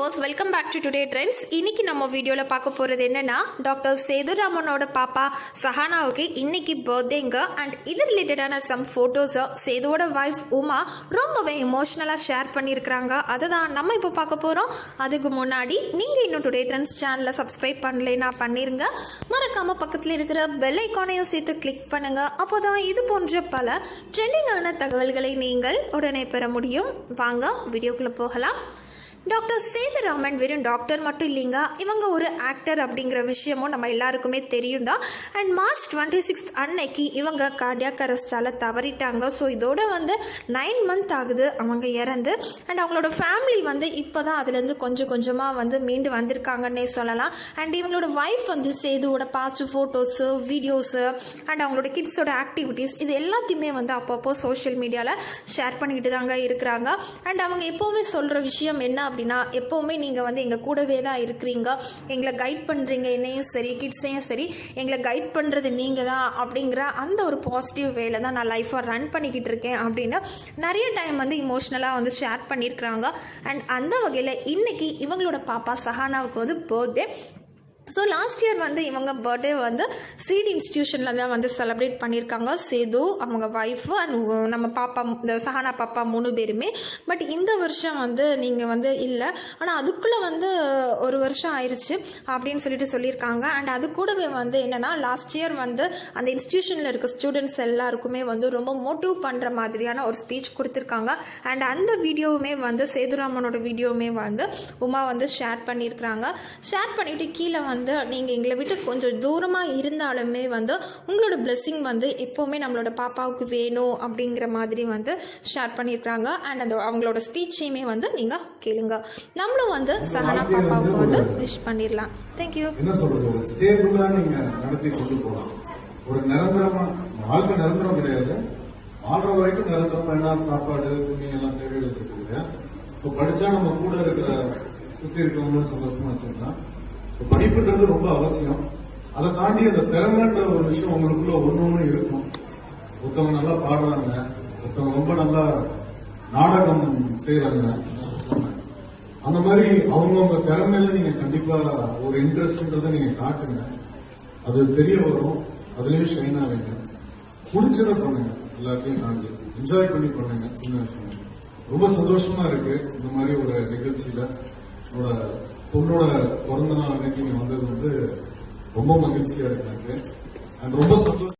Viewers welcome back to today trends இன்னைக்கு நம்ம வீடியோவில் பார்க்க போகிறது என்னன்னா டாக்டர் சேதுராமனோட பாப்பா சஹானாவுக்கு இன்னைக்கு பர்த்டேங்க அண்ட் இது ரிலேட்டடான சம் ஃபோட்டோஸை சேதுவோட வைஃப் உமா ரொம்பவே இமோஷ்னலாக ஷேர் பண்ணியிருக்கிறாங்க அதை தான் நம்ம இப்போ பார்க்க போகிறோம் அதுக்கு முன்னாடி நீங்கள் இன்னும் டுடே ட்ரெண்ட்ஸ் சேனலை சப்ஸ்கிரைப் பண்ணலைன்னா பண்ணிருங்க. மறக்காமல் பக்கத்தில் இருக்கிற பெல் ஐக்கானையும் சேர்த்து கிளிக் பண்ணுங்க. அப்போ தான் இது போன்ற பல ட்ரெண்டிங்கான தகவல்களை நீங்கள் உடனே பெற முடியும். வாங்க வீடியோக்குள்ளே போகலாம். டாக்டர் சேதுராமன் வெறும் டாக்டர் மட்டும் இல்லைங்க. இவங்க ஒரு ஆக்டர் அப்படிங்கிற விஷயமும் நம்ம எல்லாருக்குமே தெரியும் தான் அண்ட் மார்ச் டுவெண்ட்டி சிக்ஸ்த் அன்னைக்கு இவங்க கார்டியாக் அரெஸ்டால் தவறிட்டாங்க. ஸோ இதோட வந்து நைன் மந்த் ஆகுது அவங்க இறந்து. அண்ட் அவங்களோட ஃபேமிலி வந்து இப்போ தான் அதுலேருந்து கொஞ்சம் கொஞ்சமாக வந்து மீண்டு வந்திருக்காங்கன்னே சொல்லலாம். அண்ட் இவங்களோட ஒய்ஃப் வந்து சேதுவோட பாஸ்ட் ஃபோட்டோஸு வீடியோஸு அண்ட் அவங்களோட கிட்ஸோட ஆக்டிவிட்டீஸ் இது எல்லாத்தையுமே வந்து அப்பப்போ சோஷியல் மீடியாவில் ஷேர் பண்ணிக்கிட்டு தாங்க இருக்கிறாங்க. அண்ட் அவங்க எப்போவுமே சொல்கிற விஷயம் என்ன அப்படின்னா எப்போவுமே நீங்கள் வந்து எங்கள் கூடவே தான் இருக்கிறீங்க. எங்களை கைட் பண்ணுறீங்க என்னையும் சரி கிட்ஸையும் சரி எங்களை கைட் பண்ணுறது நீங்கள் தான் அப்படிங்கிற அந்த ஒரு பாசிட்டிவ் வேல தான் நான் லைஃப்பை ரன் பண்ணிக்கிட்டு இருக்கேன் அப்படின்னு நிறைய டைம் வந்து இமோஷ்னலாக வந்து ஷேர் பண்ணியிருக்கிறாங்க. அண்ட் அந்த வகையில் இன்னைக்கு இவங்களோட பாப்பா சஹானாவுக்கு வந்து பர்த்டே ஸோ லாஸ்ட் இயர் வந்து இவங்க பர்த்டே வந்து சீட் இன்ஸ்டியூஷனில் தான் வந்து செலிப்ரேட் பண்ணியிருக்காங்க சேது அவங்க ஒய்ஃபு அண்ட் நம்ம பாப்பா இந்த சஹானா பாப்பா மூணு பேருமே. பட் இந்த வருஷம் வந்து நீங்கள் வந்து இல்லை. ஆனால் அதுக்குள்ளே வந்து ஒரு வருஷம் ஆயிடுச்சு அப்படின்னு சொல்லிட்டு சொல்லியிருக்காங்க அண்ட் அது கூடவே வந்து என்னென்னா லாஸ்ட் இயர் வந்து அந்த இன்ஸ்டியூஷனில் இருக்க ஸ்டூடெண்ட்ஸ் எல்லாருக்குமே வந்து ரொம்ப மோட்டிவ் பண்ணுற மாதிரியான ஒரு ஸ்பீச் கொடுத்துருக்காங்க. அண்ட் அந்த வீடியோவுமே வந்து சேதுராமனோட வீடியோவுமே வந்து உமா வந்து ஷேர் பண்ணியிருக்கிறாங்க ஷேர் பண்ணிவிட்டு கீழே வந்து நீங்கள் எங்களை விட்டு கொஞ்சம் தூரமாக இருந்தாலுமே வந்து உங்களோட blessing வந்து எப்போவுமே நம்மளோட பாப்பாவுக்கு வேணும் அப்படிங்கிற மாதிரி வந்து ஷேர் பண்ணியிருக்கிறாங்க அண்ட் அந்த அவங்களோட ஸ்பீச்சையுமே வந்து நீங்கள் கேளுங்க. நம்மளும் வந்து சஹனா பாப்பாவுக்கு வந்து விஷ் பண்ணிடலாம். தேங்க்யூ என்ன சொல்றது? ஒரு ஸ்டேபிளா நீங்க நடத்தி கொண்டு போகலாம். ஒரு நிரந்தரமா வாழ்க்கை நிரந்தரம் கிடையாது. வாழ்ற வரைக்கும் நிரந்தரமா என்ன சாப்பாடு துணி எல்லாம் தேவைகள் இருக்கு இல்லையா இப்போ படிச்சா நம்ம கூட இருக்கிற சுத்தி இருக்கவங்களும் சந்தோஷமா இப்போ படிப்புன்றது ரொம்ப அவசியம். அதை தாண்டி அந்த திறமைன்ற ஒரு விஷயம் உங்களுக்குள்ள ஒன்று ஒன்று இருக்கும். ஒருத்தவங்க நல்லா பாடுறாங்க. ஒருத்தவங்க ரொம்ப நல்லா நாடகம் செய்யறாங்க அந்த மாதிரி அவங்கவுங்க திறமையில நீங்க கண்டிப்பா ஒரு இன்ட்ரெஸ்ட்ன்றத நீங்க காட்டுங்க. அது தெரிய வரும். அதுலயும் ஷைன் ஆவீங்க பிடிச்சதை பண்ணுங்க. எல்லாத்தையும் தாண்டி. என்ஜாய் பண்ணி பண்ணுங்க. சின்ன விஷயம் ரொம்ப சந்தோஷமா இருக்கு. இந்த மாதிரி ஒரு நிகழ்ச்சியில. என்னோட பொண்ணோட பிறந்த நாள் அன்னைக்கு நீங்க வந்தது வந்து ரொம்ப மகிழ்ச்சியா இருக்கு எனக்கு. அண்ட் ரொம்ப சந்தோஷம்.